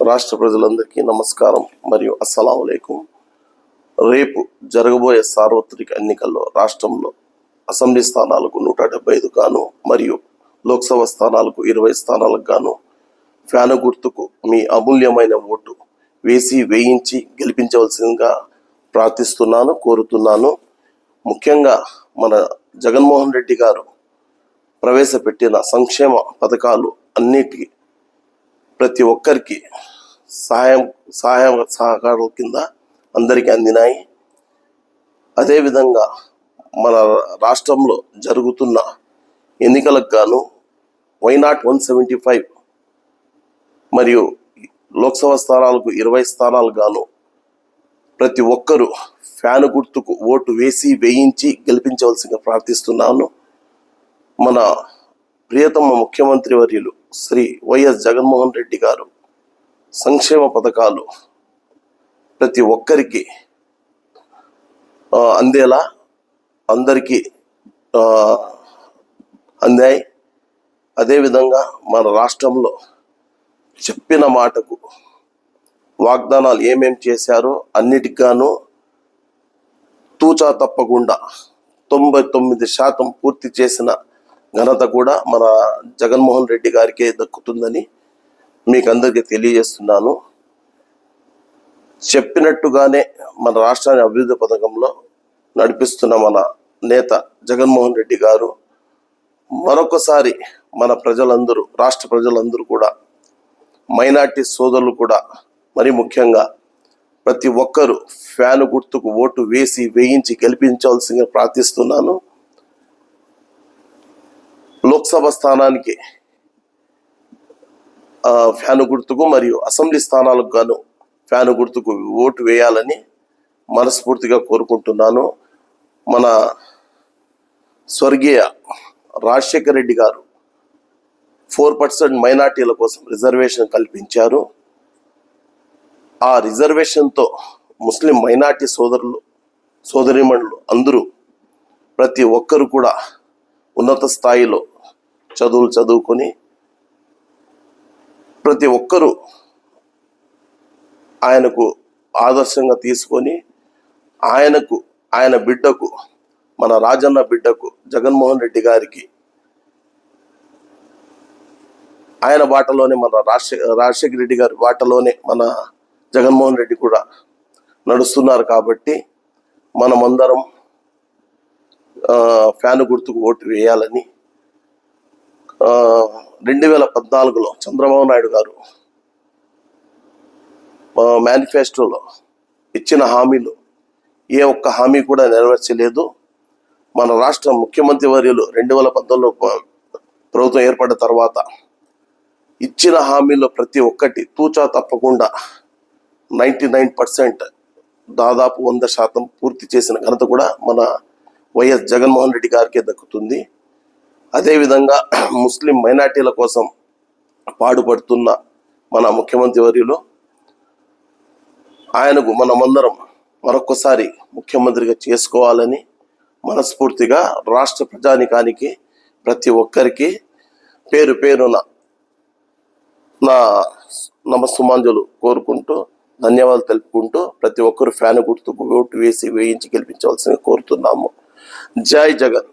రాష్ట్ర ప్రజలందరికీ నమస్కారం మరియు అస్సలం రేపు జరగబోయే సార్వత్రిక ఎన్నికల్లో రాష్ట్రంలో అసెంబ్లీ స్థానాలకు నూట డెబ్బై ఐదు గాను మరియు లోక్సభ స్థానాలకు ఇరవై స్థానాలకు గాను ఫ్యాను గుర్తుకు మీ అమూల్యమైన ఓటు వేసి వేయించి గెలిపించవలసిందిగా ప్రార్థిస్తున్నాను కోరుతున్నాను. ముఖ్యంగా మన జగన్మోహన్ రెడ్డి గారు ప్రవేశపెట్టిన సంక్షేమ పథకాలు అన్నిటికీ ప్రతి ఒక్కరికి సహాయం సహాయం సహకారాల కింద అందరికీ అందినాయి. అదేవిధంగా మన రాష్ట్రంలో జరుగుతున్న ఎన్నికలకు గాను వైనాట్ వన్ సెవెంటీ ఫైవ్ మరియు లోక్సభ స్థానాలకు ఇరవై స్థానాలు గాను ప్రతి ఒక్కరూ ఫ్యాను గుర్తుకు ఓటు వేసి వేయించి గెలిపించవలసిందిగా ప్రార్థిస్తున్నాను. మన ప్రియతమ ముఖ్యమంత్రి వర్యులు శ్రీ వైఎస్ జగన్మోహన్ రెడ్డి గారు సంక్షేమ పథకాలు ప్రతి ఒక్కరికి అందేలా అందరికీ అందాయి. అదేవిధంగా మన రాష్ట్రంలో చెప్పిన మాటకు వాగ్దానాలు ఏమేం చేశారో అన్నిటికి గాను తూచా తప్పకుండా తొంభై తొమ్మిది శాతం పూర్తి చేసిన ఘనత కూడా మన జగన్మోహన్ రెడ్డి గారికే దక్కుతుందని మీకు అందరికీ తెలియజేస్తున్నాను. చెప్పినట్టుగానే మన రాష్ట్రాన్ని అభివృద్ధి పథకంలో నడిపిస్తున్న మన నేత జగన్మోహన్ రెడ్డి గారు మరొకసారి మన ప్రజలందరూ రాష్ట్ర ప్రజలందరూ కూడా మైనార్టీ సోదరులు కూడా మరి ముఖ్యంగా ప్రతి ఒక్కరూ ఫ్యాను గుర్తుకు ఓటు వేసి వేయించి గెలిపించవలసిందిగా ప్రార్థిస్తున్నాను. లోక్సభ స్థానానికి ఫ్యాను గుర్తుకు మరియు అసెంబ్లీ స్థానాలకు గాను ఫ్యాను గుర్తుకు ఓటు వేయాలని మనస్ఫూర్తిగా కోరుకుంటున్నాను. మన స్వర్గీయ రాజశేఖర రెడ్డి గారు ఫోర్ పర్సెంట్ మైనార్టీల కోసం రిజర్వేషన్ కల్పించారు. ఆ రిజర్వేషన్తో ముస్లిం మైనార్టీ సోదరులు సోదరిమణులు అందరూ ప్రతి ఒక్కరు కూడా ఉన్నత స్థాయిలో చదువులు చదువుకొని ప్రతి ఒక్కరూ ఆయనకు ఆదర్శంగా తీసుకొని ఆయనకు ఆయన బిడ్డకు మన రాజన్న బిడ్డకు జగన్మోహన్ రెడ్డి గారికి ఆయన బాటలోనే మన రాజశేఖర రాజశేఖర రెడ్డి గారి బాటలోనే మన జగన్మోహన్ రెడ్డి కూడా నడుస్తున్నారు కాబట్టి మనమందరం ఆ, ఫ్యాను గుర్తుకు ఓటు వేయాలని రెండు వేల పద్నాలుగులో చంద్రబాబు నాయుడు గారు మేనిఫెస్టోలో ఇచ్చిన హామీలు ఏ ఒక్క హామీ కూడా నెరవేర్చలేదు. మన రాష్ట్ర ముఖ్యమంత్రి వర్యులు రెండు వేల పద్నాలుగులో ప్రభుత్వం ఏర్పడిన తర్వాత ఇచ్చిన హామీలో ప్రతి ఒక్కటి తూచా తప్పకుండా నైంటీ నైన్ పర్సెంట్ దాదాపు వంద శాతం పూర్తి చేసిన ఘనత కూడా మన వైఎస్ జగన్మోహన్ రెడ్డి గారికే దక్కుతుంది. అదేవిధంగా ముస్లిం మైనార్టీల కోసం పాడుపడుతున్న మన ముఖ్యమంత్రి వర్యులు ఆయనకు మనమందరం మరొకసారి ముఖ్యమంత్రిగా చేసుకోవాలని మనస్ఫూర్తిగా రాష్ట్ర ప్రజానికానికి ప్రతి ఒక్కరికి పేరు పేరున నా నమస్సుమాంజలు కోరుకుంటూ ధన్యవాదాలు తెలుపుకుంటూ ప్రతి ఒక్కరు ఫ్యాన్ గుర్తుకు ఓటు వేసి వేయించి గెలిపించవలసింది కోరుతున్నాము. జై జగన్.